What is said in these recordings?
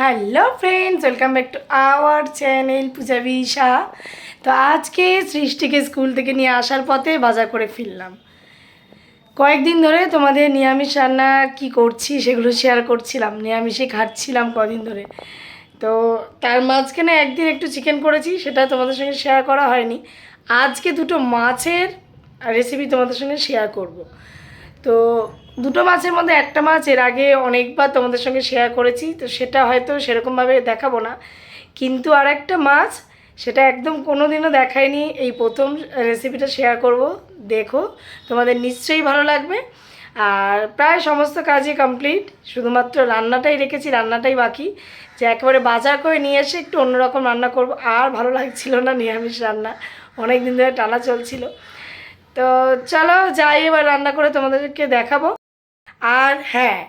Hello friends welcome back to our channel পূজা বিশা তো আজকে সৃষ্টিকে স্কুল থেকে নিয়ে আসার পথে বাজার করে ফিরলাম। কয়েকদিন ধরে তোমাদের নিরামিষ রান্না কি করছি সেগুলো শেয়ার করছিলাম। নিরামিষে খাচ্ছিলাম কদিন ধরে। তো তার মাঝখানে একদিন একটু চিকেন করেছি, সেটা তোমাদের সঙ্গে শেয়ার করা হয়নি। আজকে দুটো মাছের রেসিপি তোমাদের সঙ্গে শেয়ার করব। তো দুটো মাছের মধ্যে একটা মাছ এর আগে অনেকবার তোমাদের সঙ্গে শেয়ার করেছি, তো সেটা হয়তো সেরকমভাবে দেখাবো না। কিন্তু আর একটা মাছ, সেটা একদম কোনো দিনও দেখায়নি এই প্রথম রেসিপিটা শেয়ার করব। দেখো, তোমাদের নিশ্চয়ই ভালো লাগবে। আর প্রায় সমস্ত কাজই কমপ্লিট শুধুমাত্র রান্নাটাই রেখেছি, রান্নাটাই বাকি। যে একেবারে বাজার করে নিয়ে এসে একটু অন্যরকম রান্না করব, আর ভালো লাগছিল না, নিরামিষ রান্না। অনেক দিন ধরে টানা চলছিল। তো চলো, যাই এবার রান্না করে তোমাদেরকে দেখাবো। আর হ্যাঁ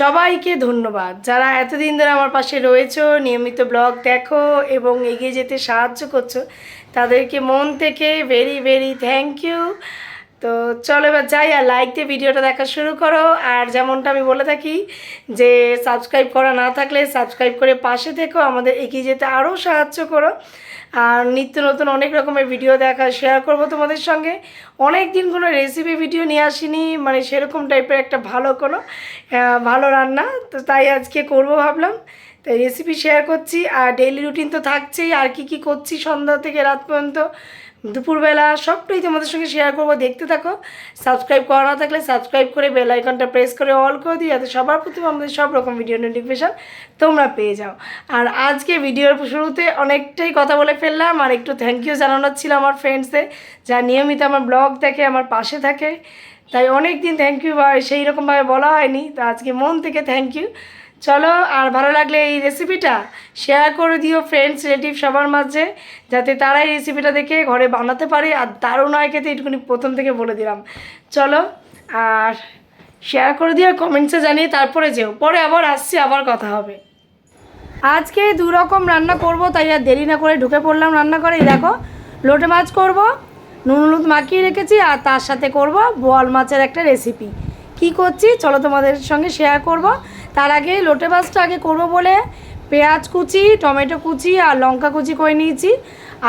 সবাইকে ধন্যবাদ। যারা এতদিন ধরে আমার পাশে রয়েছো, নিয়মিত ব্লগ দেখো এবং এগিয়ে যেতে সাহায্য করছ, তাদেরকে মন থেকে ভেরি ভেরি থ্যাংক ইউ তো চলো এবার যাই আর লাইক দিয়ে ভিডিওটা দেখা শুরু করো। আর যেমনটা আমি বলে থাকি যে সাবস্ক্রাইব করা না থাকলে সাবস্ক্রাইব করে পাশে থেকো, আমাদের এগিয়ে যেতে আরও সাহায্য করো। আর নিত্য নতুন অনেক রকমের ভিডিও দেখা শেয়ার করব তোমাদের সঙ্গে। অনেক দিন কোনো রেসিপি ভিডিও নিয়ে আসিনি মানে সেরকম টাইপের একটা ভালো কোনো ভালো রান্না, তো তাই আজকে করব ভাবলাম। তাই রেসিপি শেয়ার করছি, আর ডেইলি রুটিন তো থাকছেই, আর কি কি করছি সন্ধ্যা থেকে রাত পর্যন্ত দুপুরবেলা সবটাই তোমাদের সঙ্গে শেয়ার করব। দেখতে থাকো। সাবস্ক্রাইব করা না থাকলে সাবস্ক্রাইব করে বেল আইকনটা প্রেস করে অল করে দিই যাতে সবার প্রথমে আমাদের সব রকম ভিডিও নোটিফিকেশান তোমরা পেয়ে যাও। আর আজকে ভিডিওর শুরুতে অনেকটাই কথা বলে ফেললাম, আর একটু থ্যাংক ইউ জানানোর ছিল আমার ফ্রেন্ডসদের যা নিয়মিত আমার ব্লগ দেখে, আমার পাশে থাকে। তাই অনেক দিন থ্যাংক ইউ বা সেই রকমভাবে বলা হয়নি, তো আজকে মন থেকে থ্যাংক ইউ চলো, আর ভালো লাগলে এই রেসিপিটা শেয়ার করে দিও ফ্রেন্ডস রিলেটিভ সবার মাঝে, যাতে তারা এই রেসিপিটা দেখে ঘরে বানাতে পারে, আর দারুণ হয় খেতে, এটুকুনি প্রথম থেকে বলে দিলাম। চলো, আর শেয়ার করে দিও কমেন্টসে জানিয়ে তারপরে যেও, পরে আবার আসছি, আবার কথা হবে। আজকে দু রকম রান্না করব, তাই আর দেরি না করে ঢুকে পড়লাম রান্না করে দেখো, লোটে মাছ করব, নুন হলুদ মাখিয়ে রেখেছি, আর তার সাথে করব বোয়াল মাছের একটা রেসিপি কি করছি? চলো তোমাদের সঙ্গে শেয়ার করব। তার আগে লোটে মাছটা আগে করব বলে পেঁয়াজ কুচি, টমেটো কুচি আর লঙ্কা কুচি করে নিয়েছি।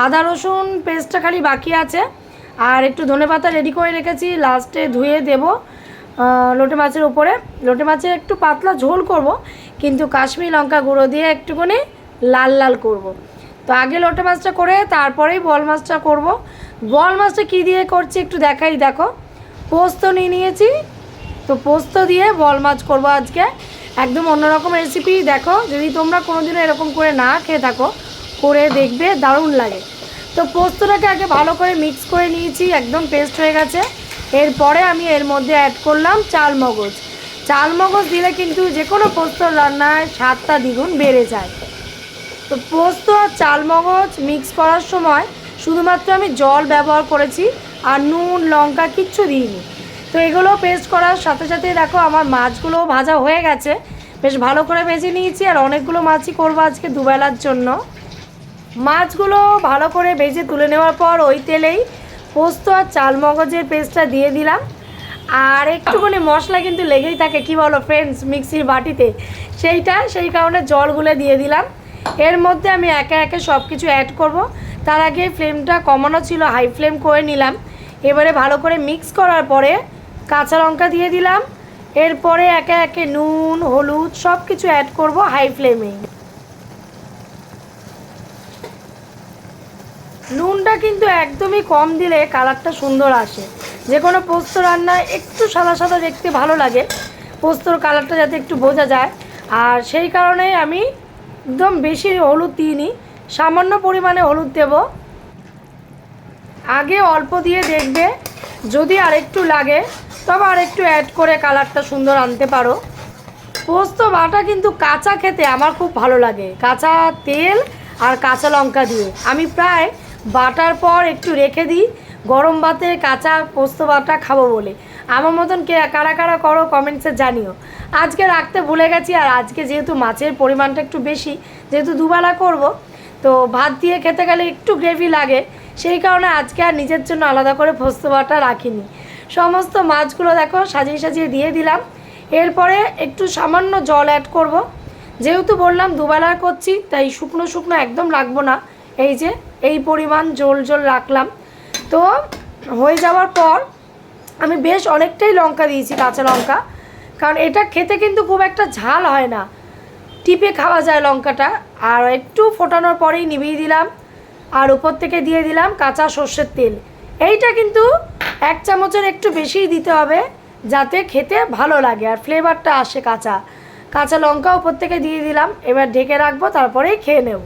আদা, রসুন পেস্টটা খালি বাকি আছে। আর একটু ধনে পাতা রেডি করে রেখেছি লাস্টে ধুয়ে দেবো লোটে মাছের উপরে। লোটে মাছের একটু পাতলা ঝোল করব, কিন্তু কাশ্মীর লঙ্কা গুঁড়ো দিয়ে একটুখানি লাল লাল করব। তো আগে লোটে মাছটা করে তারপরেই বল মাছটা করব। বল মাছটা কী দিয়ে করছি একটু দেখাই, দেখো। পোস্ত নিয়ে নিয়েছি, তো পোস্ত দিয়ে বল মাছ করব আজকে। একদম অন্যরকম রেসিপি দেখো, যদি তোমরা কোনোদিনও এরকম করে না খেয়ে থাকো, করে দেখবে, দারুণ লাগে। তো পোস্তটাকে আগে ভালো করে মিক্স করে নিয়েছি, একদম পেস্ট হয়ে গেছে। এরপরে আমি এর মধ্যে অ্যাড করলাম চাল মগজ চাল মগজ দিলে কিন্তু যে কোনো পোস্তর রান্নায় স্বাদটা দ্বিগুণ বেড়ে যায়। তো পোস্ত আর চাল মগজ মিক্স করার সময় শুধুমাত্র আমি জল ব্যবহার করেছি, আর নুন, লঙ্কা কিচ্ছু দিইনি। তো এগুলো পেস্ট করার সাথে সাথে দেখো আমার মাছগুলো ভাজা হয়ে গেছে। বেশ ভালো করে ভেজে নিয়েছি আর অনেকগুলো মাছই করব আজকে দুবেলার জন্য। মাছগুলো ভালো করে ভেজে তুলে নেওয়ার পর ওই তেলেই পোস্ত আর চাল মগজের পেস্টটা দিয়ে দিলাম। আর একটুখানি মশলা কিন্তু লেগেই থাকে, কি বলো ফ্রেন্ডস মিক্সির বাটিতে। সেইটা, সেই কারণে জল গুলে দিয়ে দিলাম। এর মধ্যে আমি একে একে সব কিছু অ্যাড করব। তার আগে ফ্লেমটা কমানো ছিল হাই ফ্লেম করে নিলাম। এবারে ভালো করে মিক্স করার পরে কাঁচা লঙ্কা দিয়ে দিলাম। এরপরে একে একে নুন, হলুদ সব কিছু অ্যাড করব হাই ফ্লেমে নুনটা কিন্তু একদমই কম দিলে কালারটা সুন্দর আসে। যে কোনো পোস্ত রান্নায় একটু সাদা সাদা দেখতে ভালো লাগে। পোস্তর কালারটা যাতে একটু বোঝা যায়। আর সেই কারণে আমি একদম বেশি হলুদ দিইনি। সামান্য পরিমাণে হলুদ দেব। আগে অল্প দিয়ে দেখবে। যদি আরেকটু লাগে তবে আর একটু অ্যাড করে কালারটা সুন্দর আনতে পারো। পোস্ত বাটা কিন্তু কাঁচা খেতে আমার খুব ভালো লাগে। কাঁচা তেল আর কাঁচা লঙ্কা দিয়ে। আমি প্রায় বাটার পর একটু রেখে দিই, গরম ভাতে কাঁচা পোস্ত বাটা খাব বলে। আমার মতন কে, কারা কারা করো কমেন্টসে জানিও। আজকে রাখতে ভুলে গেছি আর আজকে যেহেতু মাছের পরিমাণটা একটু বেশি, যেহেতু দুবেলা করব, তো ভাত দিয়ে খেতে গেলে একটু গ্রেভি লাগে। সেই কারণে আজকে আর নিজের জন্য আলাদা করে পোস্ত বাটা রাখিনি। সমস্ত মাছগুলো দেখো সাজিয়ে সাজিয়ে দিয়ে দিলাম। এরপরে একটু সামান্য জল অ্যাড করব। যেহেতু বললাম দুবেলা করছি, তাই শুকনো শুকনো একদম রাখব না। এই যে, এই পরিমাণ জোল জোল রাখলাম। তো হয়ে যাওয়ার পর আমি বেশ অনেকটাই লঙ্কা দিয়েছি, কাঁচা লঙ্কা। কারণ এটা খেতে কিন্তু খুব একটা ঝাল হয় না। টিপে খাওয়া যায় লঙ্কাটা। আর একটু ফোটানোর পরেই নিভিয়ে দিলাম। আর উপর থেকে দিয়ে দিলাম কাঁচা সর্ষের তেল। এইটা কিন্তু এক চামচের একটু বেশিই দিতে হবে যাতে খেতে ভালো লাগে আর ফ্লেভারটা আসে কাঁচা। কাঁচা লঙ্কা উপর থেকে দিয়ে দিলাম, এবার ঢেকে রাখব, তারপরেই খেয়ে নেব।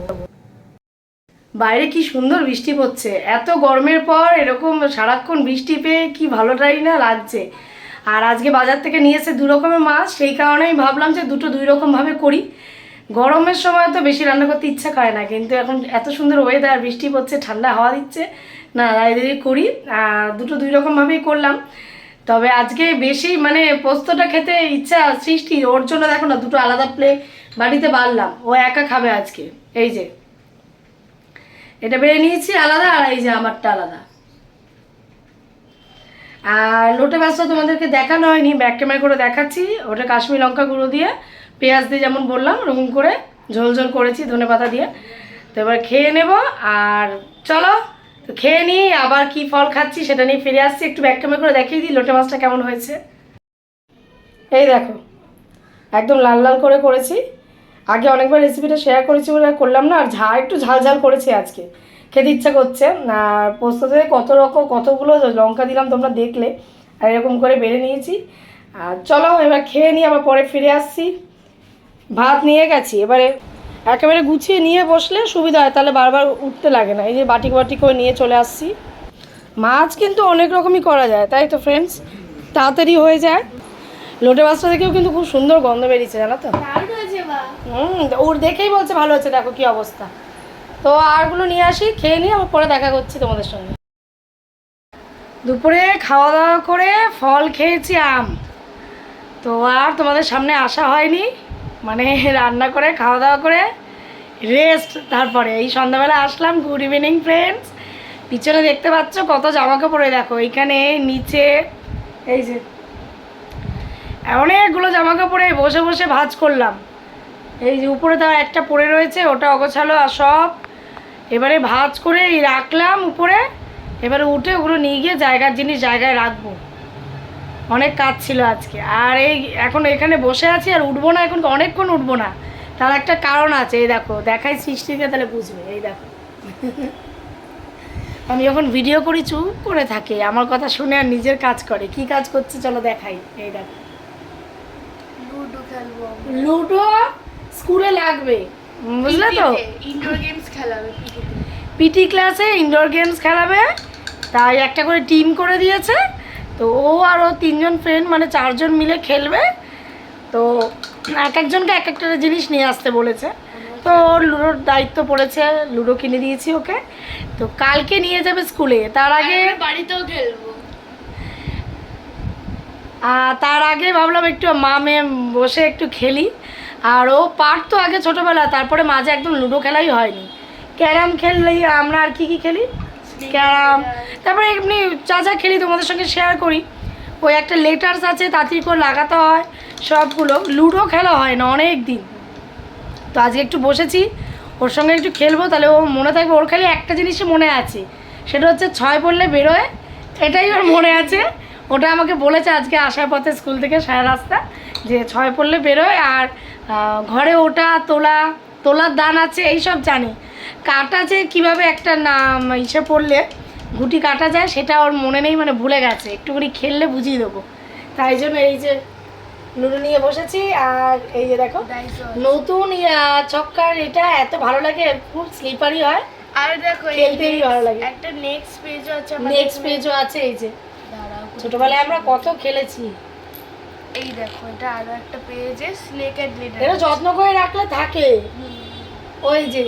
বাইরে কি সুন্দর বৃষ্টি পড়ছে। এত গরমের পর এরকম সারাক্ষণ বৃষ্টি পেয়ে কি ভালোটাই না লাগছে। আর আজকে বাজার থেকে নিয়ে এসে দু রকমের মাছ, সেই কারণেই ভাবলাম যে দুটো দুই রকমভাবে করি। গরমের সময় তো বেশি রান্না করতে ইচ্ছা করে না, কিন্তু এখন এত সুন্দর ওয়েদার বৃষ্টি পড়ছে, ঠান্ডা হাওয়া দিচ্ছে। না এদিকে করি। দুটো দুই রকমভাবেই করলাম। তবে আজকে বেশি মানে পোস্তটা খেতে ইচ্ছা সৃষ্টি। ওর জন্য দেখো না, দুটো আলাদা প্লে বাড়িতে বাড়লাম। ও একা খাবে আজকে। এই যে। এটা বেড়ে নিয়েছি আলাদা আর এই যে আমারটা আলাদা। আর লোটে মাছটা তোমাদেরকে দেখানো হয়নি ব্যাক ক্যামেরা করে দেখাচ্ছি। ওটা কাশ্মীর লঙ্কা গুঁড়ো দিয়ে, পেঁয়াজ দিয়ে যেমন বললাম, ওরকম করে ঝোল ঝোল করেছি ধনে পাতা দিয়ে। তো এবার খেয়ে নেব আর চলো। তো খেয়ে নিই আবার কি ফল খাচ্ছি সেটা নিয়ে ফিরে আসছি। একটু ব্যাক ক্যামেরা করে দেখিয়ে দিই, লোটে মাছটা কেমন হয়েছে। এই দেখো, একদম লাল লাল করে করেছি। আগে অনেকবার রেসিপিটা শেয়ার করেছি বলে করলাম না, আর ঝাল, একটু ঝাল ঝাল করেছি আজকে। খেতে ইচ্ছা করছে। আর পোস্ততে কত রকম কতগুলো লঙ্কা দিলাম তোমরা দেখলে। আর এরকম করে বেড়ে নিয়েছি। আর চলো এবার খেয়ে নিই আবার পরে ফিরে আসছি। ভাত নিয়ে গেছি, এবারে একেবারে গুছিয়ে নিয়ে বসলে সুবিধা হয় তাহলে বারবার উঠতে লাগে না। এই যে বাটিক বাটি করে নিয়ে চলে আসছি। মাছ কিন্তু অনেক রকমই করা যায় তাই তো ফ্রেন্ডস তাড়াতাড়ি হয়ে যায়। লোটে মাছটা দেখেও কিন্তু খুব সুন্দর গন্ধ বেরিয়েছে জানো তো? হুম ওর দেখেই বলছে ভালো হচ্ছে দেখো কি অবস্থা। তো আরগুলো নিয়ে আসি খেয়ে নিয়ে আবার পরে দেখা করছি তোমাদের সঙ্গে। দুপুরে খাওয়া দাওয়া করে ফল খেয়েছি আম। তো আর তোমাদের সামনে আসা হয়নি। মানে রান্না করে, খাওয়া দাওয়া করে রেস্ট তারপরে এই সন্ধ্যাবেলা আসলাম গুড ইভিনিং ফ্রেন্ডস পিছনে দেখতে পাচ্ছ কত জামা কাপড়ে দেখো, এইখানে নিচে, এই যে, অনেকগুলো জামা কাপড়ে বসে বসে ভাজ করলাম। এই যে উপরে তার একটা পড়ে রয়েছে, ওটা অগোছালো আর সব। এবারে ভাজ করে রাখলাম উপরে, এবারে উঠে ওগুলো নিয়ে গিয়ে জায়গার জিনিস জায়গায় রাখব। অনেক কাজ ছিল আজকে। আর এই এখন এখানে বসে আছি আর উঠবো না এখন অনেকক্ষণ উঠবো না। তার একটা কারণ আছে এই দেখো দেখাই সৃষ্টিকে তাহলে বুঝবে এই দেখো। আমি যখন ভিডিও করি চুপ করে থাকে আমার কথা শুনে আর নিজের কাজ করে। কি কাজ করছে চলো দেখাই এই দেখো। লুডো খেলব লুডো স্কুলে লাগবে বুঝলে তো? ইনডোর গেমস খেলাবে পিটি ক্লাসে ইনডোর গেমস খেলাবে তাই একটা করে টিম করে দিয়েছে। তো ও আর ও তিনজন ফ্রেন্ড মানে চারজন মিলে খেলবে। তো এক একজনকে এক একটা জিনিস নিয়ে আসতে বলেছে। তো ওর লুডোর দায়িত্ব পড়েছে লুডো কিনে দিয়েছি ওকে। তো কালকে নিয়ে যাবে স্কুলে তার আগে বাড়িতেও খেলব। আর তার আগে ভাবলাম একটু মা মেয়ে বসে একটু খেলি। আর ও পারতো আগে ছোটোবেলা তারপরে মাঝে একদম লুডো খেলাই হয়নি। ক্যারাম খেললেই আমরা আর কি কি খেলি? ক্যারাম তারপরে এমনি যা যা খেলি তোমাদের সঙ্গে শেয়ার করি। ওই একটা লেটার্স আছে তাড়াতাড়ি করে লাগাতে হয়, সবগুলো। লুডো খেলা হয় না অনেক দিন তো আজকে একটু বসেছি, ওর সঙ্গে একটু খেলব, তাহলে ও মনে থাকবে, ওর খালি একটা জিনিসই মনে আছে। সেটা হচ্ছে ছয় পড়লে বেরোয়, এটাই ওর মনে আছে। ওটা আমাকে বলেছে আজকে আসার পথে স্কুল থেকে সারা রাস্তা, যে ছয় পড়লে বেরোয়, আর ঘরে ওটা, তোলা, তোলার দান আছে এই সব জানি। কাটা যে কীভাবে একটা নাম ইসে পড়লে গুটি কাটা যায় সেটা ওর মনে নেই মানে ভুলে গেছে। একটুখানি খেললে বুঝিয়ে দেবো। তাই জন্য এই যে লুডো নিয়ে বসেছি আর এই যে দেখো নতুন চক্কার এটা এত ভালো লাগে খুব স্লিপারি হয়। আর দেখো খেলতেই ভালো লাগে। একটা নেক্সট পেজও আছে নেক্সট পেজও আছে এই যে। ছোটবেলায় আমরা কত খেলেছি। এই দেখো এটা আরও একটা পেজে স্নেক এন্ড লিডার এটা যত্ন করে রাখলে থাকে। ওই যে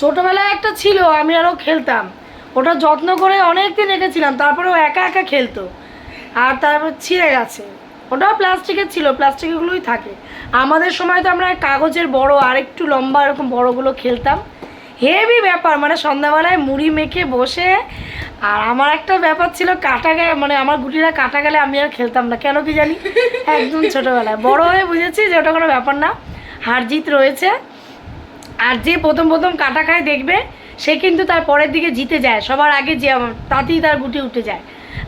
ছোটবেলায় একটা ছিল, আমি আরও খেলতাম। ওটা যত্ন করে অনেক দিন রেখেছিলাম, তারপরে ও একা একা খেলতো। আর তারপর ছিঁড়ে গেছে। ওটাও প্লাস্টিকের ছিল প্লাস্টিকগুলোই থাকে। আমাদের সময় তো আমরা কাগজের বড়, আর একটু লম্বা এরকম বড়গুলো খেলতাম। হেভি ব্যাপার মানে সন্ধ্যাবেলায় মুড়ি মেখে বসে। আর আমার একটা ব্যাপার ছিল, কাটা গেলে মানে আমার গুটিরা কাটা গেলে আমি আর খেলতাম না। কেন কি জানি? একদম ছোটোবেলায়। বড় হয়ে বুঝেছি যে ওটা কোনো ব্যাপার না। হারজিত রয়েছে। আর যে প্রথম প্রথম কাটা খায় দেখবে, সে কিন্তু তার পরের দিকে জিতে যায়। সবার আগে যে তাতেই তার গুটি উঠে যায়।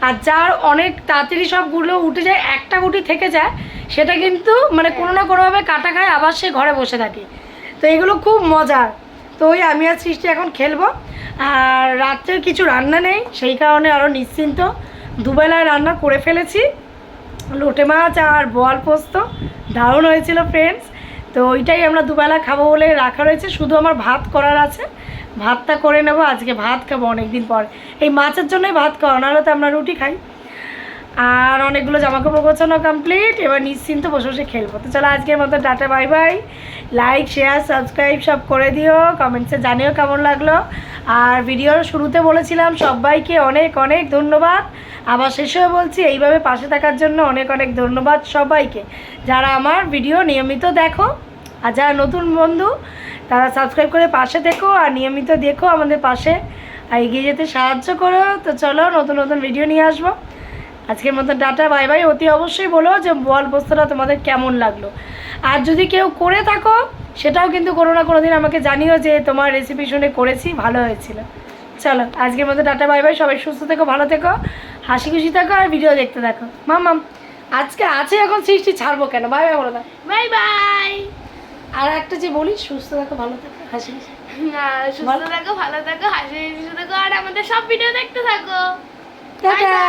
আর যার অনেক তাড়াতাড়ি সবগুলো উঠে যায়, একটা গুটি থেকে যায়, সেটা কিন্তু মানে কোনো না কোনোভাবে কাটা খায়, আবার সে ঘরে বসে থাকে। তো এগুলো খুব মজার তো ওই আমি আর সৃষ্টি এখন খেলব। আর রাত্রের কিছু রান্না নেই, সেই কারণে আরও নিশ্চিন্ত। দুবেলায় রান্না করে ফেলেছি। লোটে মাছ আর বোয়াল পোস্ত। দারুণ হয়েছিল ফ্রেন্ডস তো ওইটাই আমরা দুবেলা খাব বলে রাখা রয়েছে। শুধু আমার ভাত করার আছে। ভাতটা করে নেব, আজকে ভাত খাব অনেক দিন পর। এই মাছের জন্যই ভাত খাওয়া, নাহলে তো আমরা রুটি খাই। আর অনেকগুলো জামাকাপড় গোছানো কমপ্লিট এবার নিশ্চিন্ত বসে বসে খেলব। তো চলো আজকের মতো data bye bye. Like share subscribe সব করে দিও। কমেন্টসে জানিও কেমন লাগল। আর ভিডিওর শুরুতে বলেছিলাম সবাইকে অনেক অনেক ধন্যবাদ। আবার শেষেও বলছি, এইভাবে পাশে থাকার জন্য অনেক অনেক ধন্যবাদ সবাইকে। যারা আমার ভিডিও নিয়মিত দেখো, আর যারা নতুন বন্ধু, তারা সাবস্ক্রাইব করে পাশে দেখো আর নিয়মিত দেখো আমাদের পাশে, আর এগিয়ে যেতে সাহায্য করো। তো চলো নতুন নতুন ভিডিও নিয়ে আসব। আজকের মতন টাটা, বাই বাই। অতি অবশ্যই বলো যে বল পোস্তটা তোমাদের কেমন লাগল। আর যদি কেউ করে থাকো সেটাও কিন্তু কোনো না কোনো দিন আমাকে জানিও যে তোমার রেসিপি শুনে করেছি ভালো হয়েছিল। চলো আজকের মতো টাটা বাই বাই সবাই সুস্থ থেকো ভালো থেকো হাসি খুশি থাকো আর ভিডিও দেখতে থাকো। মামাম আজকে আছে এখন সৃষ্টি ছাড়বো কেন? বাই বাই বলো না। বাই বাই আর একটা যে বলি সুস্থ থাকো ভালো থাকো হাসি খুশি সুস্থ থাকো ভালো থাকো হাসি খুশি থাকো আর আমাদের সব ভিডিও দেখতে থাকো। টাটা.